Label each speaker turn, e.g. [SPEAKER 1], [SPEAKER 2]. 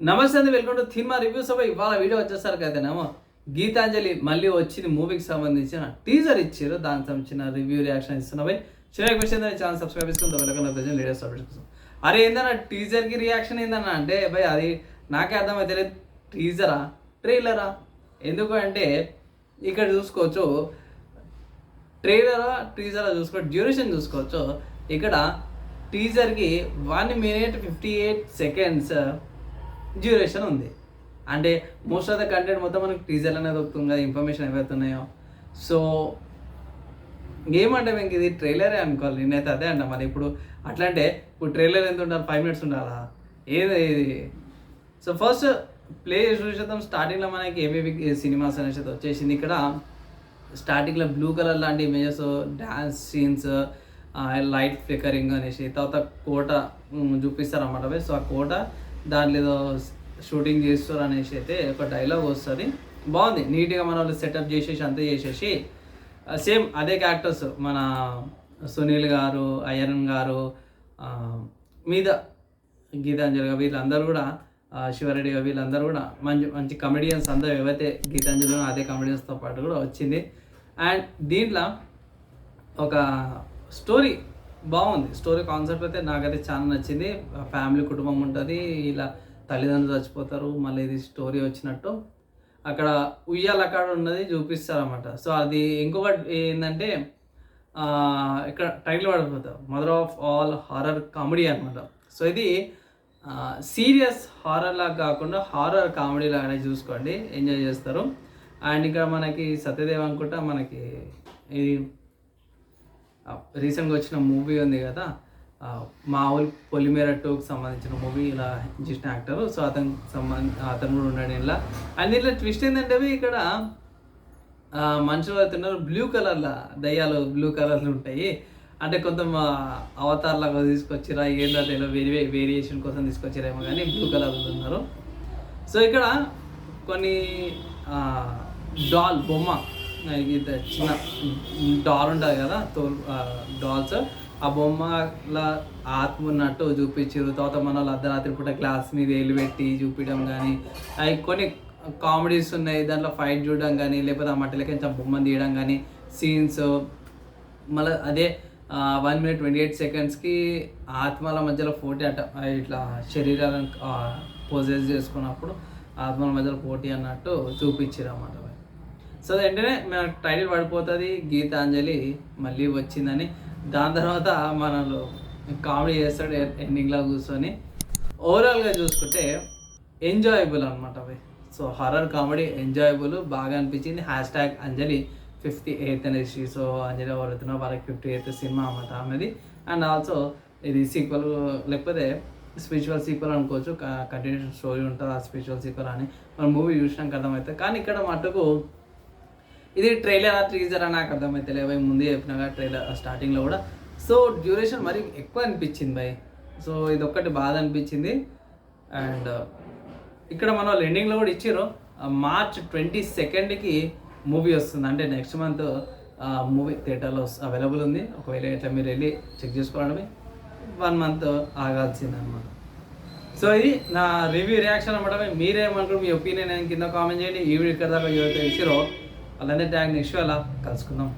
[SPEAKER 1] నమస్తే అండి welcome to cinema reviews అవి ఇవాళ వీడియో వచ్చేసరికి అయితేనేమో గీతాంజలి మళ్ళీ వచ్చింది మూవీకి సంబంధించిన టీజర్ ఇచ్చారు. దానికి సంబంధించిన రివ్యూ రియాక్షన్ ఇస్తున్నాయి చిన్న క్వశ్చన్ ఛానల్ సబ్స్క్రైబ్ చేసుకుని వెళ్ళకుండా ప్రజెంట్ లేటెస్ట్ అప్డేట్స్ కోసం అరే ఏందన్నా టీజర్కి రియాక్షన్ ఏందన్నా? అంటే భయ్ అది నాకే అర్థమైతే లేదు టీజరా ట్రైలరా ఎందుకు అంటే ఇక్కడ చూసుకోవచ్చు ట్రైలరా టీజరా చూసుకోవచ్చు డ్యూరేషన్ చూసుకోవచ్చు. ఇక్కడ టీజర్కి one minute fifty eight seconds duration ఉంది. అంటే మోస్ట్ ఆఫ్ ద కంటెంట్ మొత్తం మనకి టీజర్ అనేది దొరుకుతుంది కదా ఇన్ఫర్మేషన్ ఏవైతున్నాయో సో ఏమంటే మేము ఇది ట్రైలరే అనుకోవాలి నేనైతే అదే అంట మరి. ఇప్పుడు అట్లా అంటే ఇప్పుడు ట్రైలర్ ఎంత ఉండాలి? ఫైవ్ మినిట్స్ ఉండాలా? ఏది సో ఫస్ట్ ప్లే చూసేద్దాం స్టార్టింగ్లో మనకి ఏవేవి సినిమాస్ అనేసి అయితే వచ్చేసింది. ఇక్కడ స్టార్టింగ్లో బ్లూ కలర్ లాంటి images dance scenes light flickering అనేసి తర్వాత కోట చూపిస్తారు అన్నమాట సో ఆ కోట దాంట్లో ఏదో షూటింగ్ చేస్తారు అనేసి అయితే ఒక డైలాగ్ వస్తుంది. బాగుంది. నీట్గా మన వాళ్ళు సెటప్ చేసేసి అంతా చేసేసి సేమ్ అదే క్యారెక్టర్స్ మన సునీల్ గారు అయ్యరన్ గారు మీద గీతాంజలి గారు వీళ్ళందరూ కూడా శివరెడ్డి గారు వీళ్ళందరూ కూడా మంచి మంచి కమెడియన్స్ అందరూ ఏవైతే గీతాంజలి అదే కమెడియన్స్తో పాటు కూడా వచ్చింది. అండ్ దీంట్లో ఒక స్టోరీ బాగుంది. స్టోరీ కాన్సెప్ట్ అయితే నాకైతే చాలా నచ్చింది. ఫ్యామిలీ కుటుంబం ఉంటుంది. ఇలా తల్లిదండ్రులు చచ్చిపోతారు. మళ్ళీ ఇది స్టోరీ వచ్చినట్టు. అక్కడ ఉయ్యాల అక్కడ ఉన్నది చూపిస్తారన్నమాట. సో అది ఇంకొకటి ఏంటంటే ఇక్కడ టైటిల్ పడిపోతారు mother of all horror comedy అనమాట సో ఇది సీరియస్ హారర్ లాగా కాకుండా హారర్ కామెడీ లాగానే చూసుకోండి. ఎంజాయ్ చేస్తారు. అండ్ ఇక్కడ మనకి సత్యదేవ్ అనుకుంటా మనకి ఇది రీసెంట్గా వచ్చిన మూవీ ఉంది కదా ఆ, పొలిమేర టూకి సంబంధించిన మూవీ ఇలా చేసిన యాక్టర్ సో అతను సంబంధ అతను కూడా ఉన్నాడు ఇలా అండ్ దీంట్లో ట్విస్ట్ ఏంటంటే అవి ఇక్కడ మనుషులు అవుతున్నారు బ్లూ కలర్ల దయ్యాలు బ్లూ కలర్లు ఉంటాయి. అంటే కొంత అవతార్ లాగా తీసుకొచ్చిరా ఏందో తెలియదు వేరే వేరియేషన్ కోసం తీసుకొచ్చిరేమో కానీ బ్లూ కలర్ ఉన్నారు. సో ఇక్కడ కొన్ని డాల్ బొమ్మ ఇది చిన్న డాల్ ఉంటుంది కదా తో డాల్స్. ఆ బొమ్మల ఆత్మ ఉన్నట్టు చూపించారు తర్వాత మన అర్ధరాత్రి పూట గ్లాస్ మీద వేలు పెట్టి చూపించడం కానీ అవి కొన్ని కామెడీస్ ఉన్నాయి. దాంట్లో ఫైట్ చూడడం కానీ లేకపోతే ఆ మట్టిలో కొంచెం బొమ్మ తీయడం కానీ సీన్స్. మళ్ళీ అదే వన్ మినిట్ ట్వంటీ ఎయిట్ సెకండ్స్కి ఆత్మల మధ్యలో పోటీ అట ఇట్లా శరీరాలను పోజెస్ చేసుకున్నప్పుడు ఆత్మల మధ్యలో పోటీ అన్నట్టు చూపించారు అన్నమాట. సో వెంటనే మనకు టైటిల్ పడిపోతుంది గీతాంజలి మళ్ళీ వచ్చిందని. దాని తర్వాత మనలో కామెడీ చేస్తాడు ఎండింగ్లో కూర్చొని. ఓవరాల్గా చూసుకుంటే ఎంజాయబుల్ అనమాట అవి. సో హర్రర్ కామెడీ ఎంజాయబుల్ బాగా అనిపించింది. Hash tag Anjali fifty eight అనేసి సో అంజలి ఎవరైతున్నా వాళ్ళకి ఫిఫ్టీ ఎయిత్ సినిమా అన్నమాట ఆమెది. అండ్ ఆల్సో ఇది సీక్వల్ లేకపోతే స్పిరిచువల్ సీక్వల్ అనుకోవచ్చు. కంటిన్యూషన్ స్టోరీ ఉంటుంది ఆ స్పిరిచువల్ సీక్వల్ అని. మనం మూవీ చూసినాక అర్థమవుతుంది కానీ ఇక్కడ మటుకు ఇది ట్రైలర్ ఆ టీజర్ అని నాకు అర్థమైతే లేవు ముందే చెప్పినాగా ట్రైలర్ స్టార్టింగ్లో కూడా. సో డ్యూరేషన్ మరి ఎక్కువ అనిపించింది భయ్. సో ఇది ఒక్కటి బాధ అనిపించింది. అండ్ uh, ఇక్కడ మన వాళ్ళు ఎండింగ్లో కూడా ఇచ్చారు మార్చ్ ట్వంటీ సెకండ్కి మూవీ వస్తుంది. అంటే నెక్స్ట్ మంత్ మూవీ థియేటర్లో అవైలబుల్ ఉంది. ఒకవేళ ఇట్లా మీరు వెళ్ళి చెక్ చేసుకోవడమే వన్ మంత్ ఆగాల్సింది అనమాట సో ఇది నా రివ్యూ రియాక్షన్ అనమాట మీరేమనుకుంటారు మీ ఒపీనియన్ కింద కామెంట్ చేయండి. ఈ వీడియో ఇక్కడ దాకా ఎవరైతే వాళ్ళందరి ట్యాగ్ నెక్స్ట్ అలా కలుసుకుందాం.